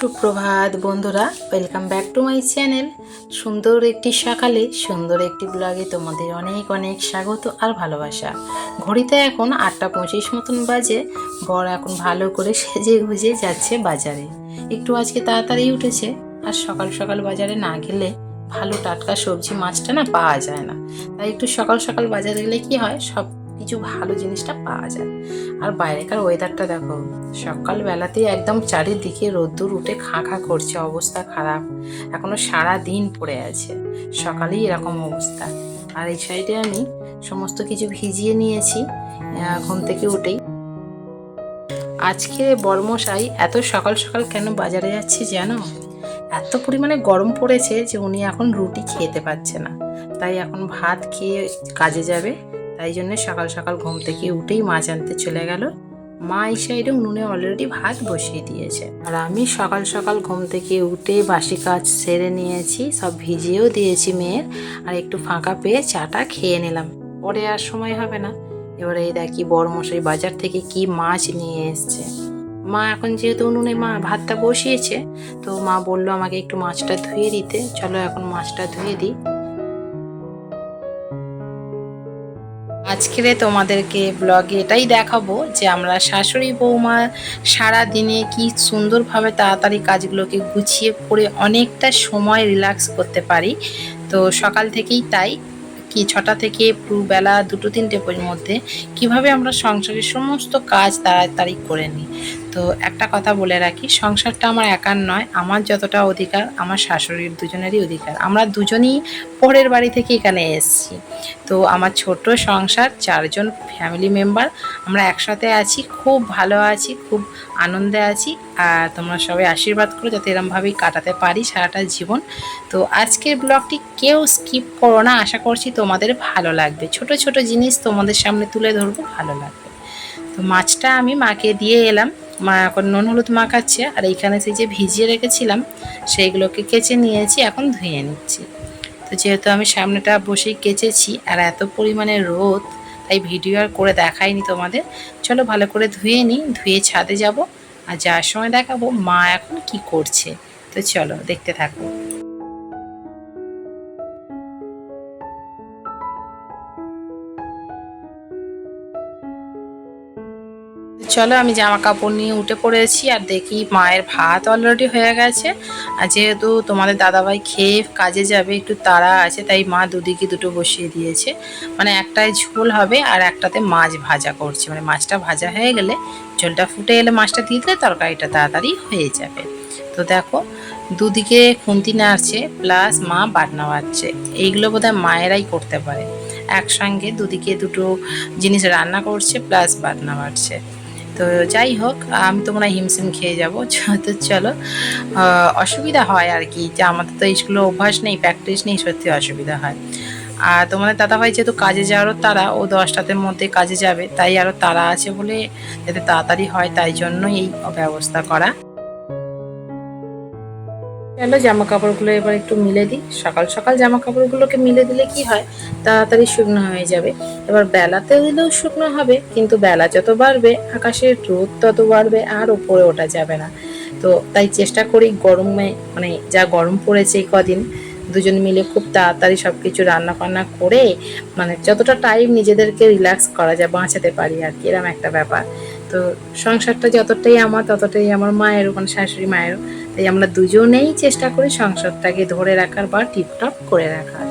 সুপ্রভাত বন্ধুরা welcome back to my channel সুন্দর একটি সকালে, সুন্দর একটি ব্লগে তোমাদের অনেক অনেক স্বাগত আর ভালোবাসা। ঘড়িতে এখন আটটা পঁচিশ মতন বাজে, বর এখন ভালো করে সেজে গুজে যাচ্ছে বাজারে। একটু আজকে তাড়াতাড়ি উঠেছে, আর সকাল সকাল বাজারে না গেলে ভালো টাটকা সবজি, মাছটা না পাওয়া যায় না। তাই একটু সকাল সকাল বাজারে গেলে কি হয়, সব কিছু ভালো জিনিসটা পাওয়া যায়। আর বাইরেকার ওয়েদারটা দেখো, সকালবেলাতেই একদম চারিদিকে রোদ্দুর উঠে খাঁ খাঁ করছে, অবস্থা খারাপ। এখনও সারা দিন পড়ে আছে, সকালেই এরকম অবস্থা। আর এই সাইডে আমি সমস্ত কিছু ভিজিয়ে নিয়েছি ঘুম থেকে উঠেই। আজকে বর্মশাই এত সকাল সকাল কেন বাজারে যাচ্ছে জানো? এত পরিমাণে গরম পড়েছে যে উনি এখন রুটি খেতে পাচ্ছে না। তাই এখন ভাত খেয়ে কাজে যাবে তাই জন্য সকাল সকাল ঘুম থেকে উঠেই মাছ আনতে চলে গেল। মা এই সাইডে নুনে অলরেডি ভাত বসিয়ে দিয়েছে। আর আমি সকাল সকাল ঘুম থেকে উঠে বাসি কাজ সেরে নিয়েছি, সব ভিজিয়েও দিয়েছি মেয়ের। আর একটু ফাঁকা পেয়ে চাটা খেয়ে নিলাম। পরে আর সময় হবে না। এবারে এই দেখি বড় মশাই বাজার থেকে কি মাছ নিয়ে এসছে। মা এখন যেহেতু উনুনে মা ভাতটা বসিয়েছে, তো মা বলল আমাকে একটু মাছটা ধুয়ে দিতে। চলো এখন মাছটা ধুয়ে দিই। আজকের তোমাদেরকে ব্লগে এটাই দেখাবো যে আমরা শাশুড়ি বৌমা সারা দিনে কি সুন্দরভাবে তাড়াতাড়ি কাজগুলোকে গুছিয়ে পড়ে অনেকটা সময় রিল্যাক্স করতে পারি। তো সকাল থেকেই তাই কি ছটা থেকে পুরো বেলা দুটো তিনটে মধ্যে কীভাবে আমরা সংসারের সমস্ত কাজ তাড়াতাড়ি করে নিই। তো একটা কথা বলে রাখি, সংসারটা আমার একার নয়, আমার যতটা অধিকার আমার শাশুড়ির দুজনেরই অধিকার। আমরা দুজনই পরের বাড়ি থেকে এখানে এসেছি। তো আমার ছোট সংসার, চারজন ফ্যামিলি মেম্বার আমরা একসাথে আছি, খুব ভালো আছি, খুব আনন্দে আছি, আর তোমরা সবাই আশীর্বাদ করো যাতে এরমভাবেই কাটাতে পারি সারাটা জীবন। তো আজকের ব্লগটি কেউ স্কিপ করো না, আশা করছি তোমাদের ভালো লাগবে। ছোট ছোট জিনিস তোমাদের সামনে তুলে ধরবো, ভালো লাগবে। তো মাছটা আমি মাকে দিয়ে এলাম। মা এখন নুন হলুদ মাখাচ্ছে, আর এইখানে সেই যে ভিজিয়ে রেখেছিলাম, সেইগুলোকে কেচে নিয়েছি, এখন ধুয়ে নিচ্ছি। তো যেহেতু আমি সামনেটা বসেই কেচেছি, আর এত পরিমাণে রোদ, তাই ভিডিও আর করে দেখাইনি তোমাদের। চলো ভালো করে ধুয়ে নিই, ধুয়ে ছাদে যাব, আর যাওয়ার সময় দেখাবো মা এখন কি করছে। তো চলো দেখতে থাকো। চলো আমি জামা কাপড় নিয়ে উঠে পড়েছি আর দেখি মায়ের ভাত অলরেডি হয়ে গেছে। আর যেহেতু তোমাদের দাদাভাই খেয়ে কাজে যাবে, একটু তাড়া আছে, তাই মা দুদিকে দুটো বসিয়ে দিয়েছে। মানে একটায় ঝোল হবে আর একটাতে মাছ ভাজা করছে। মানে মাছটা ভাজা হয়ে গেলে ঝোলটা ফুটে এলে মাছটা দিয়ে দিলে তরকারিটা তাড়াতাড়ি হয়ে যাবে। তো দেখো, দুদিকে খুন্তি নাড়ছে প্লাস মা বাটনা বাড়ছে এইগুলো বোধহয় মায়েরাই করতে পারে। একসঙ্গে দুদিকে দুটো জিনিস রান্না করছে প্লাস বাটনা বাড়ছে তো যাই হোক, আমি তো মনে হয় হিমসিম খেয়ে যাব। তো চলো অসুবিধা হয় আর কি। যে আমাদের তো এইগুলো অভ্যাস নেই প্র্যাকটিস নেই, সত্যি অসুবিধা হয়। আর তোমাদের দাদাভাই যেহেতু কাজে যাওয়ারও তারা, ও দশটাতে মধ্যে কাজে যাবে, তাই আরও তারা আছে বলে যাতে তাড়াতাড়ি হয়, তাই জন্যই এই ব্যবস্থা করা। চলো জামা কাপড়গুলো এবার একটু মিলে দিই। সকাল সকাল জামা কাপড়গুলোকে মিলে দিলে কি হয়? তাড়াতাড়ি শুকনো হয়ে যাবে। এবার বেলাতে দিলেও শুকনো হবে, কিন্তু বেলা যত বাড়বে, আকাশের রোদ তত বাড়বে, আর ওপরে ওঠা যাবে না। তো তাই চেষ্টা করি গরমে মানে যা গরম পড়েছে এই কদিন, দুজন মিলে খুব তাড়াতাড়ি সব কিছু রান্না বান্না করে মানে যতটা টাইম নিজেদেরকে রিল্যাক্স করা যায়, বাঁচাতে পারি আর কি এরকম একটা ব্যাপার। তো সংসারটা যতটাই আমার, ততটাই আমার মায়েরও মানে শাশুড়ি মায়েরও তাই আমরা দুজনেই চেষ্টা করি সংসারটাকে ধরে রাখার বা টিপটপ করে রাখার।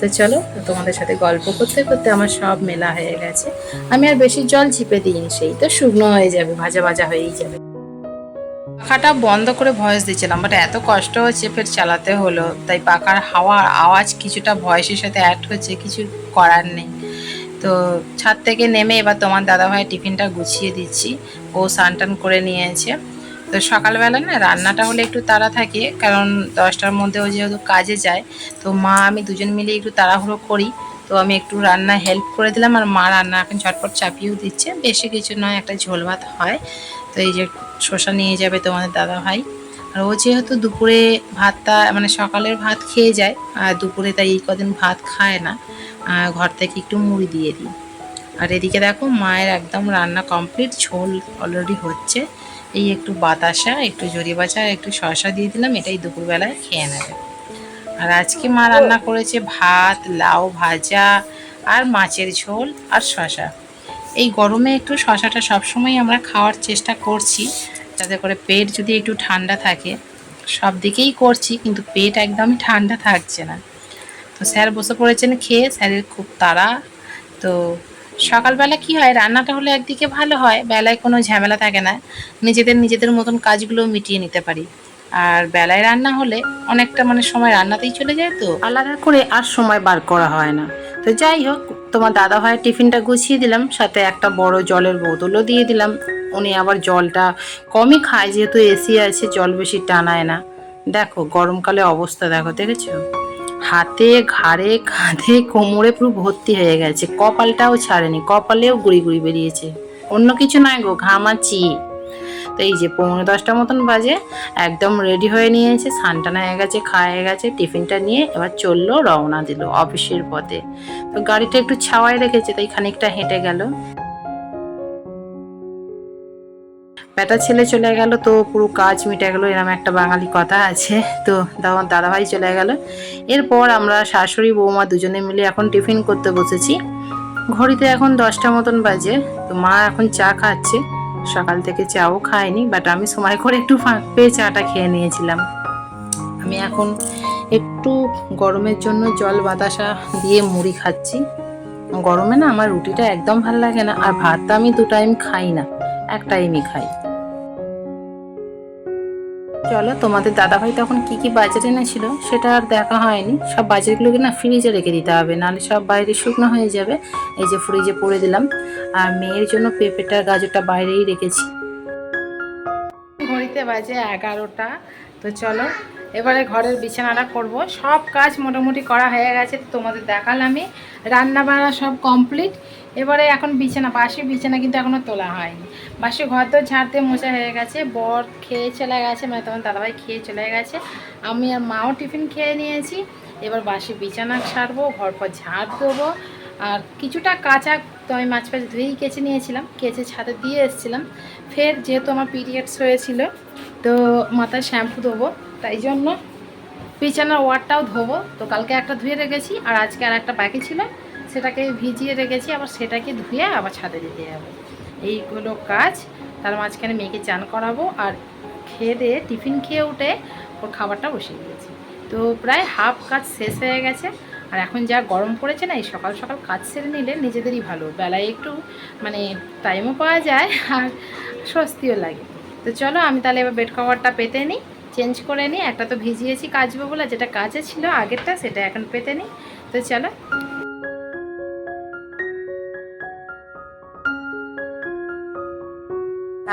তো চলো, তোমাদের সাথে গল্প করতে করতে আমার সব মেলা হয়ে গেছে। আমি আর বেশি জল ঝিপে দিইনি সেই, তো শুকনো হয়ে যাবে, ভাজা ভাজা হয়েই যাবে। পাখাটা বন্ধ করে ভয়েস দিয়েছিলাম বাট এত কষ্ট হচ্ছে ফের চালাতে হলো। তাই পাখার হাওয়ার আওয়াজ কিছুটা ভয়েসের সাথে অ্যাড হচ্ছে, কিছু করার নেই। তো ছাদ থেকে নেমে এবার তোমার দাদাভাই টিফিনটা গুছিয়ে দিচ্ছি। ও স্নান টান করে নিয়েছে। তো সকালবেলা না রান্নাটা হলে একটু তাড়া থাকে, কারণ দশটার মধ্যে ও যেহেতু কাজে যায়, তো মা আমি দুজন মিলে একটু তাড়াহুড়ো করি। তো আমি একটু রান্না হেল্প করে দিলাম আর মা রান্না এখন ঝটপট চাপিয়েও দিচ্ছে। বেশি কিছু নয়, একটা ঝোল ভাত হয়। তো এই যে শসা নিয়ে যাবে তোমাদের দাদা ভাই আর ও যেহেতু দুপুরে ভাতটা মানে সকালের ভাত খেয়ে যায়, আর দুপুরে তাই এই কদিন ভাত খায় না ঘর থেকে একটু মুড়ি দিয়ে দিই। আর এদিকে দেখো, মায়ের একদম রান্না কমপ্লিট ঝোল অলরেডি হচ্ছে। এই একটু বাতাসা, একটু জরি আর একটু শসা দিয়ে দিলাম, এটাই দুপুরবেলায় খেয়ে নেবে। আর আজকে মা রান্না করেছে ভাত, লাউ ভাজা আর মাছের ঝোল আর শসা এই গরমে একটু শশাটা সবসময় আমরা খাওয়ার চেষ্টা করছি, যাতে করে পেট যদি একটু ঠান্ডা থাকে, সব দিকেই করছি, কিন্তু পেট একদমই ঠান্ডা থাকছে না। তো স্যার বসে পড়েছেন খেয়ে, স্যারের খুব তাড়া। তো সকালবেলা কি হয়, রান্নাটা হলে একদিকে ভালো হয়, বেলায় কোনো ঝামেলা থাকে না। নিজেদের নিজেদের মতন কাজগুলো মিটিয়ে নিতে পারি। আর বেলায় রান্না হলে অনেকটা মানে সময় রান্নাতেই চলে যায় তো। আলাদা করে আর সময় বার করা হয় না। তো যাই হোক, তোমার দাদা ভাইয়ের টিফিনটা গুছিয়ে দিলাম, সাথে একটা বড় জলের বোতলও দিয়ে দিলাম। উনি আবার জলটা কমই খায়, যেহেতু এসি আছে, জল বেশি টানায় না। দেখো, গরমকালে অবস্থা দেখো, দেখেছ? হাতে, ঘাড়ে, কাঁধে, কোমরে পুরো ভর্তি হয়ে গেছে। কপালটাও ছাড়েনি, কপালেও গুড়ি গুড়ি বেরিয়েছে। অন্য কিছু নয় গো ঘামাচি তো এই যে পৌনে দশটা মতন বাজে, একদম রেডি হয়ে নিয়েছে সানটানা হয়ে গেছে, খাওয়া গেছে, টিফিনটা নিয়ে এবার চলল রওনা দিল অফিসের পথে। তো গাড়িটা একটু ছাওয়ায় রেখেছে, তাই খানিকটা হেঁটে গেল। বেটা ছেলে চলে গেল, তো পুরো কাজ মিটে গেল এরকম একটা বাঙালি কথা আছে। তো তখন দাদাভাই চলে গেল। এরপর আমরা শাশুড়ি, বৌমা দুজনে মিলে এখন টিফিন করতে বসেছি। ঘড়িতে এখন দশটা মতন বাজে, তো মা এখন চা খাচ্ছে। সকাল থেকে চাও খায়নি বাট আমি সময় করে একটু ফাঁক পেয়ে চাটা খেয়ে নিয়েছিলাম। আমি এখন একটু গরমের জন্য জল বাতাসা দিয়ে মুড়ি খাচ্ছি। গরমে না আমার রুটিটা একদম ভালো লাগে না, আর ভাতটা আমি দু টাইম খাই না। এক টাইমই খাই চলো, তোমাদের দাদাভাই তখন কি কি বাজার এনেছিল সেটা আর দেখা হয়নি। সব বাজারগুলোকে না ফ্রিজে রেখে দিতে হবে, নাহলে সব বাইরে শুকনো হয়ে যাবে। এই যে ফ্রিজে পরে দিলাম। আর মেয়ের জন্য পেঁপেটা, গাজরটা বাইরেই রেখেছি। ঘড়িতে বাজে এগারোটা। তো চলো, এবারে ঘরের বিছানাটা করব। সব কাজ মোটামুটি করা হয়ে গেছে, তোমাদের দেখালামই। রান্না বান্না সব কমপ্লিট। এবারে এখন বিছানা বাসি বিছানা কিন্তু এখনও তোলা হয়নি। বাসি ঘর তো ঝাড়তে মোছা হয়ে গেছে, বর খেয়ে চলে গেছে মানে তখন দাদাভাই খেয়ে চলে গেছে। আমি আর মাও টিফিন খেয়ে নিয়েছি। এবার বাসি বিছানা ছাড়বো, ঘর পর ঝাড় দেবো। আর কিছুটা কাঁচা তো আমি মাছ ফাছ ধুয়েই কেচে নিয়েছিলাম। কেচে ছাদে দিয়ে এসেছিলাম। ফের যেহেতু আমার পিরিয়ডস হয়েছিল তো মাথায় শ্যাম্পু দেবো তাই জন্য বিছানার ওয়ারটাও ধোবো। তো কালকে একটা ধুয়ে রেখেছি, আর আজকে আর একটা বাকি ছিল। সেটাকে ভিজিয়ে রেখেছি, আবার সেটাকে ধুয়ে আবার ছাদে দিতে যাব এইগুলো কাজ। তার মাঝখানে মেয়েকে চান করাবো, আর খেয়ে দিয়ে টিফিন খেয়ে উঠে ওর খাবারটা বসিয়ে দিয়েছি। তো প্রায় হাফ কাজ শেষ হয়ে গেছে, আর এখন যা গরম পড়েছে না, এই সকাল সকাল কাজ সেরে নিলে নিজেদেরই ভালো। বেলায় একটু মানে টাইমও পাওয়া যায়, আর স্বস্তিও লাগে। তো চলো, আমি তাহলে এবার বেড কভারটা পেতে নিই চেঞ্জ করে নিই। একটা তো ভিজিয়েছি কাচবো বলে, যেটা কাজে ছিল আগেরটা, সেটা এখন পেতে নিই। তো চলো।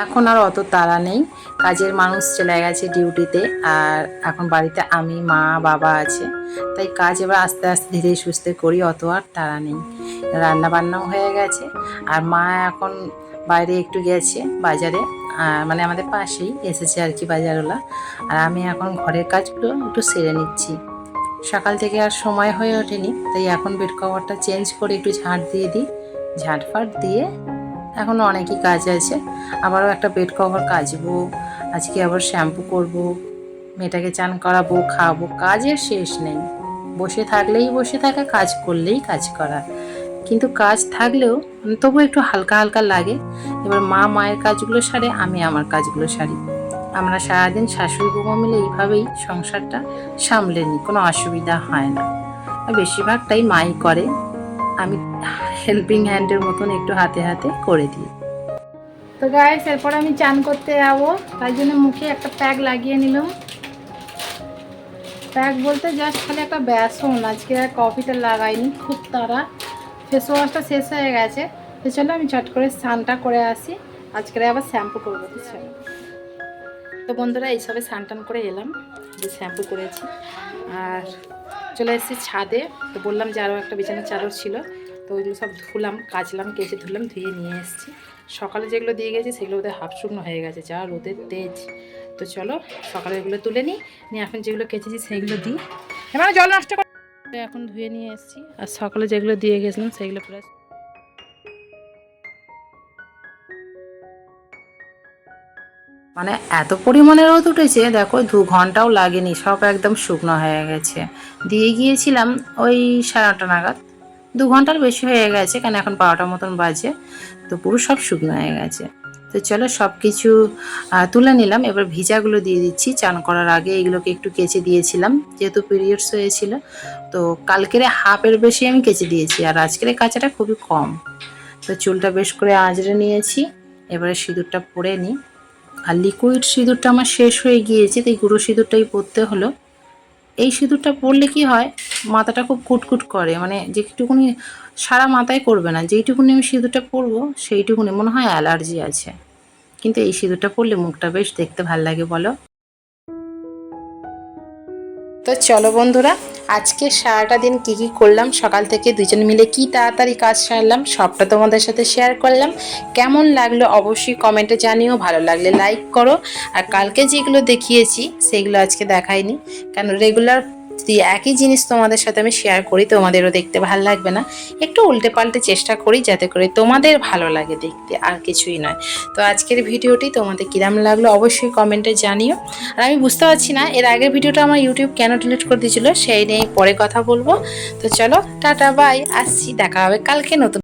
এখন আর অত তাড়া নেই। কাজের মানুষ চলে গেছে ডিউটিতে, আর এখন বাড়িতে আমি, মা, বাবা আছে। তাই কাজ এবার আস্তে আস্তে ধীরে সুস্থে করি, অত আর তাড়া নেই। রান্না বান্নাও হয়ে গেছে, আর মা এখন বাইরে একটু গেছে, বাজারে। মানে আমাদের পাশেই এসেছে আর কি বাজারওয়ালা। আর আমি এখন ঘরের কাজগুলো একটু সেরে নিচ্ছি। সকাল থেকে আর সময় হয়ে ওঠেনি, তাই এখন বেড কভারটা চেঞ্জ করে একটু ঝাঁট দিয়ে দিই। ঝাঁট ফাট দিয়ে এখনও অনেকই কাজ আছে। আবারও একটা বেড কভার কাচবো, আজকে আবার শ্যাম্পু করব, মেয়েটাকে চান করাবো, খাওয়াবো, কাজের শেষ নেই। বসে থাকলেই বসে থাকা, কাজ করলেই কাজ করা। কিন্তু কাজ থাকলেও তবু একটু হালকা হালকা লাগে। এবার মা মায়ের কাজগুলো সারে, আমি আমার কাজগুলো সারি। আমরা সারাদিন শাশুড়ি বৌমা মিলে এইভাবেই সংসারটা সামলে নিই, কোনো অসুবিধা হয় না। বেশিরভাগটাই মাই করে। আমি হেল্পিং হ্যান্ডের মতন একটু হাতে হাতে করে দিই। তো গাইস এরপর আমি চান করতে যাব। তাই জন্য মুখে একটা প্যাক লাগিয়ে নিলাম। প্যাক বলতে জাস্ট খালি একটা বেসন। আজকে কফিটা লাগাইনি, খুব তারা ফেস ওয়াশটা শেষ হয়ে গেছে। তো চলো আমি চট করে স্নানটা করে আসি। আজকে আবার শ্যাম্পু করব তো বন্ধুরা, এইসবে স্নান টান করে এলাম। যে শ্যাম্পু করেছি। আর চলে এসেছি ছাদে। তো বললাম যে আরও একটা বিছানার চাদর ছিল। তো ওইগুলো সব ধুলাম, কাচলাম, কেচে ধুলাম, ধুয়ে নিয়ে এসেছি। সকালে যেগুলো দিয়ে গেছি, সেগুলো ওদের হাফ শুকনো হয়ে গেছে, যা রোদের তেজ। তো চলো, সকালে এগুলো তুলে নিই। নিয়ে এখন যেগুলো কেচেছি, সেগুলো দিই। এবার জল নষ্ট এখন ধুয়ে নিয়ে এসেছি। আর সকালে যেগুলো দিয়ে গেছিলাম সেগুলো প্রায় মানে এত পরিমাণে রোদ উঠেছে দেখো দু ঘন্টাও লাগেনি সব একদম শুকনো হয়ে গেছে। দিয়ে গিয়েছিলাম ওই সাড়ে আটটা নাগাদ। দু ঘণ্টার বেশি হয়ে গেছে কেন এখন বারোটার মতন বাজে তো পুরো সব শুকনো হয়ে গেছে। তো চলো সব কিছু তুলে নিলাম। এবার ভিজাগুলো দিয়ে দিচ্ছি। চান করার আগে এগুলোকে একটু কেচে দিয়েছিলাম, যেহেতু পিরিয়ডস হয়েছিল। তো কালকের হাফের বেশি আমি কেচে দিয়েছি, আর আজকের কাঁচাটা খুবই কম। তো চুলটা বেশ করে আঁচড়ে নিয়েছি। এবারে সিঁদুরটা পরে নিই। আর লিকুইড সিঁদুরটা আমার শেষ হয়ে গিয়েছে তাই গুঁড়ো সিঁদুরটাই পরতে হলো। এই সিঁদুরটা পরলে কি হয়? মাথাটা খুব কুটকুট করে। মানে যেটুকুনি সারা মাথায় করবে না, যেইটুকুনি আমি সিঁদুরটা পরবো, সেইটুকুনি মনে হয় অ্যালার্জি আছে। কিন্তু এই সিঁদুরটা পরলে মুখটা বেশ দেখতে ভালো লাগে, বলো। তো চলো বন্ধুরা, আজকে সারাটা দিন কী কী করলাম, সকাল থেকে দুজন মিলে কি তাড়াতাড়ি কাজ সারলাম, সবটা তোমাদের সাথে শেয়ার করলাম। কেমন লাগল অবশ্যই কমেন্টে জানিও, ভালো লাগলে লাইক করো। আর কালকে যেগুলো দেখিয়েছি, সেগুলো আজকে দেখাইনি। কেন রেগুলার একই জিনিস তোমাদের সাথে আমি শেয়ার করি, তোমাদেরও দেখতে ভালো লাগবে না। একটু উল্টে পাল্টে চেষ্টা করি যাতে করে তোমাদের ভালো লাগে দেখতে, আর কিছুই নয়। তো আজকের ভিডিওটি তোমাদের কিরাম লাগল অবশ্যই কমেন্টে জানিও। আর আমি বুঝতে পারছি না, এর আগের ভিডিওটা আমার ইউটিউব কেন ডিলিট করে দিয়েছিল, সেই নিয়ে পরে কথা বলব। তো চলো, টাটা বাই আসছি, দেখা হবে কালকে নতুন